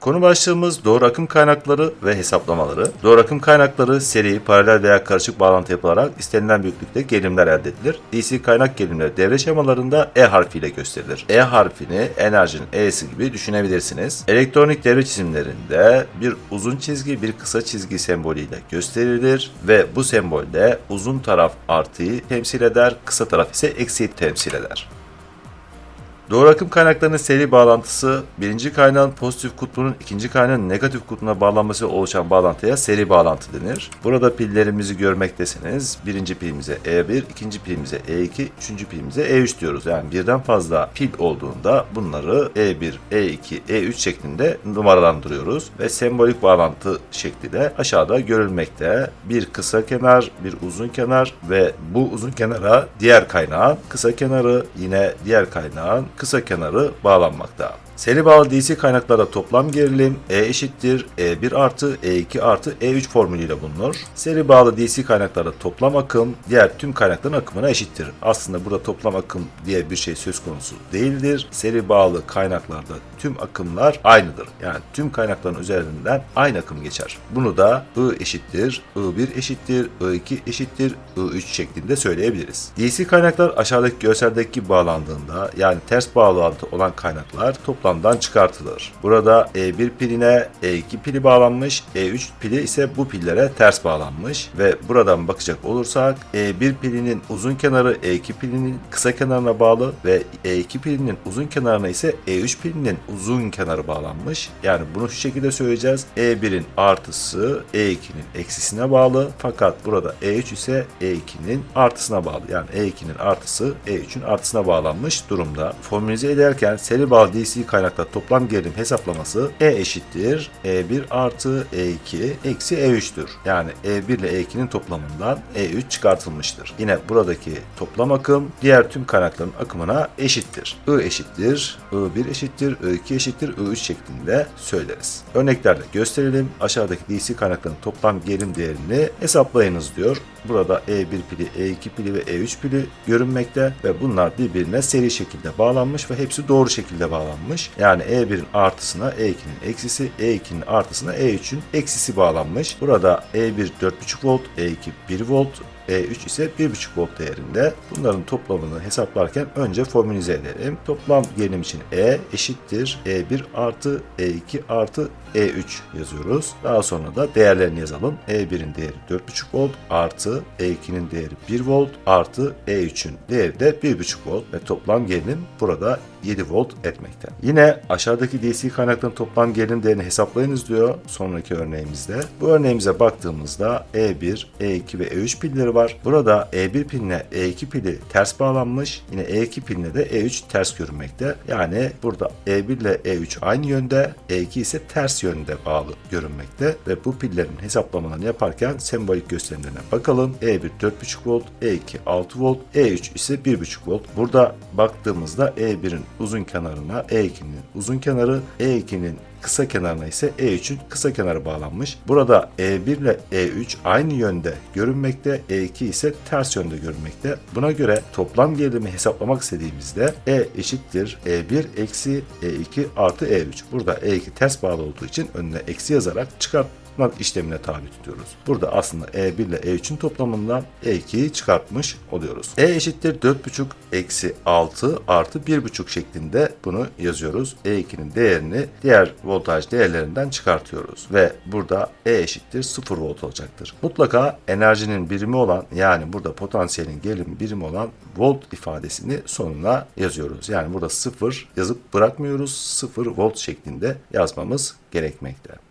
Konu başlığımız doğru akım kaynakları ve hesaplamaları. Doğru akım kaynakları seri, paralel veya karışık bağlantı yapılarak istenilen büyüklükte gerilimler elde edilir. DC kaynak gerilimleri devre şemalarında E harfiyle gösterilir. E harfini enerjinin E'si gibi düşünebilirsiniz. Elektronik devre çizimlerinde bir uzun çizgi bir kısa çizgi sembolüyle gösterilir ve bu sembolde uzun taraf artıyı temsil eder, kısa taraf ise eksiği temsil eder. Doğru akım kaynaklarının seri bağlantısı birinci kaynağın pozitif kutbunun ikinci kaynağın negatif kutbuna bağlanması oluşan bağlantıya seri bağlantı denir. Burada pillerimizi görmektesiniz. Birinci pilimize E1, ikinci pilimize E2, üçüncü pilimize E3 diyoruz. Yani birden fazla pil olduğunda bunları E1, E2, E3 şeklinde numaralandırıyoruz ve sembolik bağlantı şekli de aşağıda görülmekte. Bir kısa kenar, bir uzun kenar ve bu uzun kenara diğer kaynağın kısa kenarı yine diğer kaynağın kısa kenarı bağlanmakta. Seri bağlı DC kaynaklarda toplam gerilim E eşittir E1 artı E2 artı E3 formülüyle bulunur. Seri bağlı DC kaynaklarda toplam akım diğer tüm kaynakların akımına eşittir. Aslında burada toplam akım diye bir şey söz konusu değildir. Seri bağlı kaynaklarda tüm akımlar aynıdır. Yani tüm kaynakların üzerinden aynı akım geçer. Bunu da I eşittir, I1 eşittir, I2 eşittir, I3 şeklinde söyleyebiliriz. DC kaynaklar aşağıdaki görseldeki bağlandığında yani ters bağlantı olan kaynaklar toplamdan çıkartılır. Burada E1 piline E2 pili bağlanmış, E3 pili ise bu pillere ters bağlanmış ve buradan bakacak olursak E1 pilinin uzun kenarı E2 pilinin kısa kenarına bağlı ve E2 pilinin uzun kenarına ise E3 pilinin uzun kenarı bağlanmış. Yani bunu şu şekilde söyleyeceğiz. E1'in artısı E2'nin eksisine bağlı fakat burada E3 ise E2'nin artısına bağlı. Yani E2'nin artısı E3'ün artısına bağlanmış durumda. Formülize ederken bağlı DC kaynakta toplam gerilim hesaplaması E eşittir E1 artı E2 eksi E3'tür. Yani E1 ile E2'nin toplamından E3 çıkartılmıştır. Yine buradaki toplam akım diğer tüm kaynakların akımına eşittir. I eşittir, I1 eşittir, I2 eşittir, I3 şeklinde söyleriz. Örneklerle gösterelim. Aşağıdaki DC kaynakların toplam gerilim değerini hesaplayınız diyor. Burada E1 pili, E2 pili ve E3 pili görünmekte ve bunlar birbirine seri şekilde bağlanmış ve hepsi doğru şekilde bağlanmış. Yani E1'in artısına E2'nin eksisi, E2'nin artısına E3'ün eksisi bağlanmış. Burada E1 4.5 volt, E2 1 volt, E3 ise 1.5 volt değerinde. Bunların toplamını hesaplarken önce formülize edelim. Toplam gerilim için E eşittir E1 artı E2 artı E3 yazıyoruz. Daha sonra da değerlerini yazalım. E1'in değeri 4.5 volt artı E2'nin değeri 1 volt artı E3'ün değeri de 1.5 volt ve toplam gerilim burada 7 volt etmekte. Yine aşağıdaki DC kaynakların toplam gerilim değerini hesaplayınız diyor sonraki örneğimizde. Bu örneğimize baktığımızda E1, E2 ve E3 pilleri var. Burada E1 piline E2 pili ters bağlanmış. Yine E2 piline de E3 ters görünmekte. Yani burada E1 ile E3 aynı yönde, E2 ise ters yönde bağlı görünmekte ve bu pillerin hesaplamalarını yaparken sembolik gösterimlerine bakalım. E1 4.5 volt, E2 6 volt, E3 ise 1.5 volt. Burada baktığımızda E1'in uzun kenarına E2'nin uzun kenarı, E2'nin kısa kenarına ise E3'ün kısa kenarı bağlanmış. Burada E1 ile E3 aynı yönde görünmekte, E2 ise ters yönde görünmekte. Buna göre toplam gerilimi hesaplamak istediğimizde E eşittir E1 eksi E2 artı E3. Burada E2 ters bağlı olduğu için önüne eksi yazarak çıkartma işlemine tabi tutuyoruz. Burada aslında E1 ile E3'ün toplamından E2'yi çıkartmış oluyoruz. E eşittir 4.5 eksi 6 artı 1.5 şeklinde bunu yazıyoruz. E2'nin değerini diğer voltaj değerlerinden çıkartıyoruz. Ve burada E eşittir 0 volt olacaktır. Mutlaka enerjinin birimi olan yani burada potansiyelin gerilim birimi olan volt ifadesini sonuna yazıyoruz. Yani burada 0 yazıp bırakmıyoruz. 0 volt şeklinde yazmamız gerekmekte.